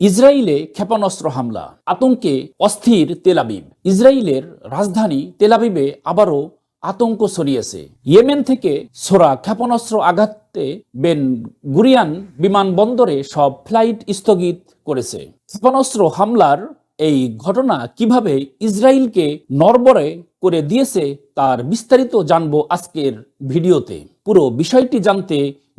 ইসরায়েলে ক্ষেপণাস্ত্র হামলা, আতঙ্কে অস্থির তেলাবিব ইসরায়েলের রাজধানী তেলাবিবে আবারও আতঙ্ক ছড়িয়েছে। ইয়েমেন থেকে সোরা ক্ষেপণাস্ত্র আঘাতে বেন গুরিয়ান বিমানবন্দরে সব ফ্লাইট স্থগিত করেছে। ক্ষেপণাস্ত্র হামলার এই ঘটনা কীভাবে ইসরায়েলকে নরবরে করে দিয়েছে তার বিস্তারিত জানব আজকের ভিডিওতে। পুরো বিষয়টি জানতে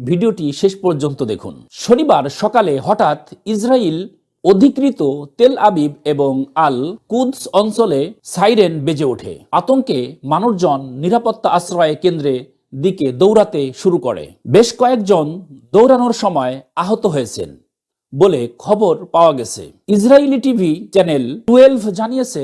ভিডিওটি শেষ পর্যন্ত দেখুন। শনিবার সকালে হঠাৎ ইসরায়েল অধিকৃত তেল আবিব এবং আল কুদস অঞ্চলে সাইরেন বেজে ওঠে। আতঙ্কে মানুষজন নিরাপত্তা আশ্রয় কেন্দ্রে দিকে দৌড়াতে শুরু করে। বেশ কয়েকজন দৌড়ানোর সময় আহত হয়েছেন বলে খবর পাওয়া গেছে। ইসরায়েলি টিভি চ্যানেল টুয়েলভ জানিয়েছে,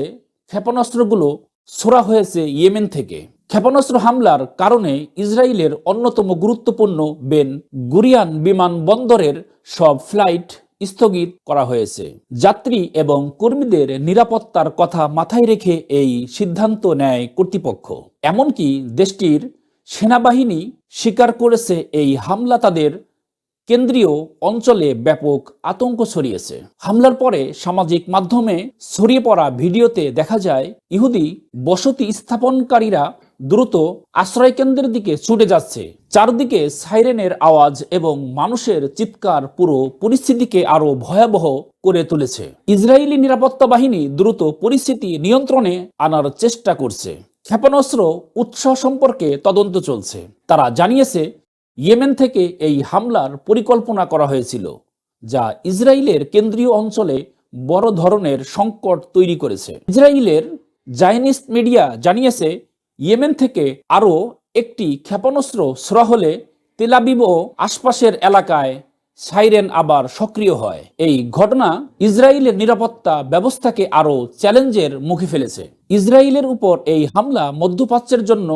ক্ষেপণাস্ত্রগুলো ছোড়া হয়েছে ইয়েমেন থেকে। ক্ষেপণাস্ত্র হামলার কারণে ইসরায়েলের অন্যতম গুরুত্বপূর্ণ বেন গুরিয়ান বিমানবন্দরের সব ফ্লাইট স্থগিত করা হয়েছে। যাত্রী এবং কর্মীদের নিরাপত্তার কথা মাথায় রেখে এই সিদ্ধান্ত নেয় কর্তৃপক্ষ। এমনকি দেশটির সেনাবাহিনী স্বীকার করেছে এই হামলা তাদের কেন্দ্রীয় অঞ্চলে ব্যাপক আতঙ্ক ছড়িয়েছে। হামলার পরে সামাজিক মাধ্যমে ছড়িয়ে পড়া ভিডিওতে দেখা যায়, ইহুদি বসতি স্থাপনকারীরা দ্রুত আশ্রয়কেন্দ্রের দিকে ছুটে যাচ্ছে। চারদিকে সাইরেনের আওয়াজ এবং মানুষের চিৎকার পুরো পরিস্থিতিকে আরও ভয়াবহ করে তুলেছে। ইসরায়েলি নিরাপত্তা বাহিনী দ্রুত পরিস্থিতি নিয়ন্ত্রণে আনার চেষ্টা করছে। ক্ষেপণাস্ত্র উৎস সম্পর্কে তদন্ত চলছে। তারা জানিয়েছে, ইয়েমেন থেকে এই হামলার পরিকল্পনা করা হয়েছিল, যা ইসরায়েলের কেন্দ্রীয় অঞ্চলে বড় ধরনের সংকট তৈরি করেছে। ইসরায়েলের জাইনিস্ট মিডিয়া জানিয়েছে ইয়েমেন থেকে আরও একটি ক্ষেপণাস্ত্র ছোড়া হলে তেলাবিব ও আশপাশের এলাকায় সাইরেন আবার সক্রিয় হয়। এই ঘটনা ইসরায়েলের নিরাপত্তা ব্যবস্থাকে আরও চ্যালেঞ্জের মুখে ফেলেছে। ইসরায়েলের উপর এই হামলা মধ্যপ্রাচ্যের জন্য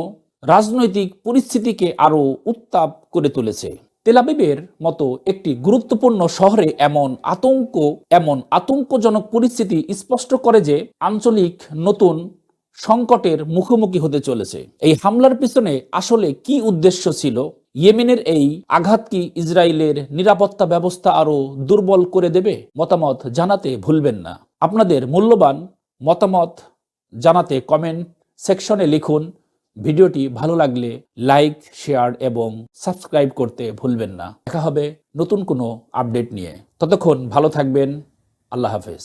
রাজনৈতিক পরিস্থিতিকে আরও উত্তাপ করে তুলেছে। তেলাবিবের মতো একটি গুরুত্বপূর্ণ শহরে এমন আতঙ্ক, এমন আতঙ্কজনক পরিস্থিতি স্পষ্ট করে যে আঞ্চলিক নতুন সংকটের মুখোমুখি হতে চলেছে। এই হামলার পিছনে আসলে কি উদ্দেশ্য ছিল? ইয়েমেনের এই আঘাত কি ইসরায়েলের নিরাপত্তা ব্যবস্থা আরও দুর্বল করে দেবে? মতামত জানাতে ভুলবেন না। আপনাদের মূল্যবান মতামত জানাতে কমেন্ট সেকশনে লিখুন। ভিডিওটি ভালো লাগলে লাইক শেয়ার এবং সাবস্ক্রাইব করতে ভুলবেন না। দেখা হবে নতুন কোনো আপডেট নিয়ে। ততক্ষণ ভালো থাকবেন। আল্লাহ হাফেজ।